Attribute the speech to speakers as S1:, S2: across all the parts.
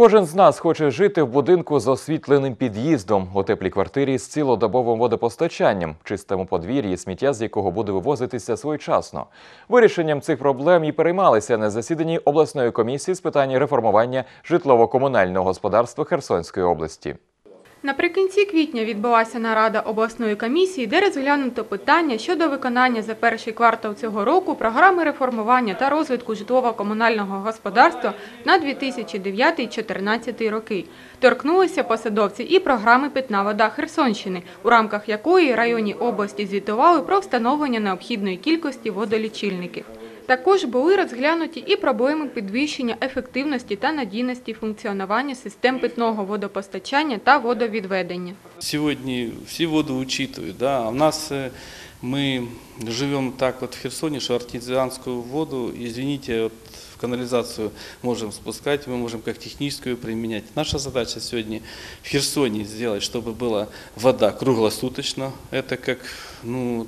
S1: Кожен з нас хоче жити в будинку з освітленим під'їздом, у теплій квартирі з цілодобовим водопостачанням, чистому подвір'ї, сміття з якого буде вивозитися своєчасно. Вирішенням цих проблем і переймалися на засіданні обласної комісії з питань реформування житлово-комунального господарства Херсонської області.
S2: Наприкінці квітня відбулася нарада обласної комісії, де розглянуто питання щодо виконання за перший квартал цього року програми реформування та розвитку житлово-комунального господарства на 2009-2014 роки. Торкнулися посадовці і програми Питна вода Херсонщини, у рамках якої районні області звітували про встановлення необхідної кількості водолічильників. Також були розглянуті і проблеми підвищення ефективності та надійності функціонування систем питного водопостачання та водовідведення.
S3: Сьогодні всі воду учитують, а в нас э, мы живем так вот в Херсоне, что артезианскую воду, извините, вот в канализацию можем спускать, мы можем как техническую применять. Наша задача сегодня в Херсоне сделать, чтобы была вода круглосуточно, это как ну,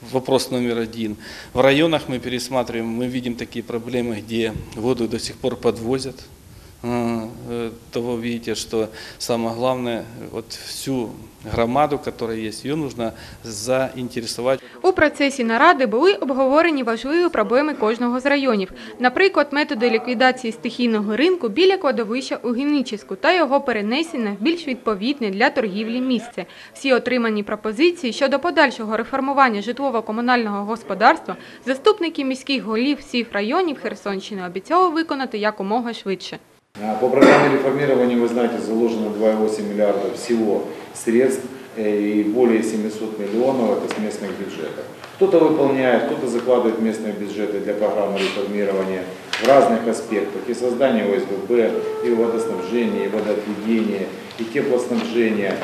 S3: вопрос номер один. В районах мы пересматриваем, мы видим такие проблемы, где воду до сих пор подвозят, а, э, то вы видите, что самое главное, вот всю громаду, которая есть, ее нужно заинтересовать.
S2: У процесі наради були обговорені важливі проблеми кожного з районів, наприклад, методи ліквідації стихійного ринку біля кладовища у Генічеську та його перенесення в більш відповідне для торгівлі місце. Всі отримані пропозиції щодо подальшого реформування житлово-комунального господарства заступники міських голів всіх районів Херсонщини обіцяли виконати якомога швидше.
S4: А По программе реформирования, вы знаете, заложено 2,8 миллиарда всего средств э, и более 700 миллионов это с местных бюджетов. Кто-то выполняет, кто-то закладывает местные бюджеты для программы реформирования в разных аспектах. И создание ОСББ, и водоснабжение, и водоотведение, и теплоснабжение,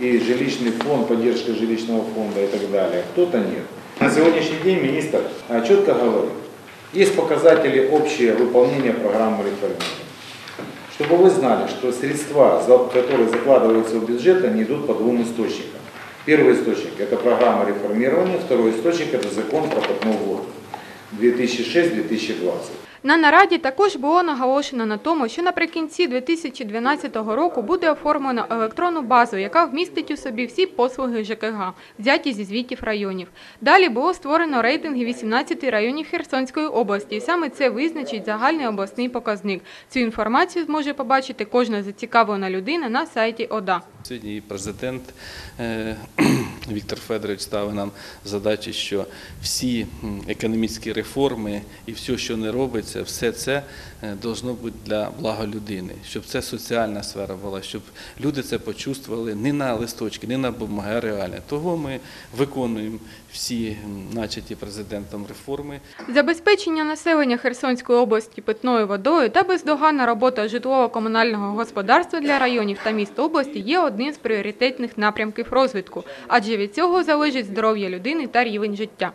S4: и жилищный фонд, поддержка жилищного фонда и так далее. Кто-то нет. На сегодняшний день министр а, четко говорит, есть показатели общее выполнения программы реформирования. Чтобы вы знали, что средства, которые закладываются в бюджет, они идут по двум источникам. Первый источник – это программа реформирования, второй источник – это закон про питную воду 2006-2020.
S2: На нараді також було наголошено на тому, що наприкінці 2012 року буде оформлено електронну базу, яка вмістить у собі всі послуги ЖКГ, взяті зі звітів районів. Далі було створено рейтинги 18 районів Херсонської області, і саме це визначить загальний обласний показник. Цю інформацію зможе побачити кожна зацікавлена людина на сайті ОДА.
S3: Сьогодні президент е, Віктор Федорович ставить нам задачі, що всі економічні реформи і все, що не робиться, все це е, должно бути для блага людини, щоб це соціальна сфера була, щоб люди це почувствували не на листочки, не на бумаги, а реально. Того ми виконуємо всі начаті президентом реформи.
S2: Забезпечення населення Херсонської області питною водою та бездоганна робота житлово-комунального господарства для районів та міст області є одним з пріоритетних напрямків розвитку, адже від цього залежить здоров'я людини та рівень життя.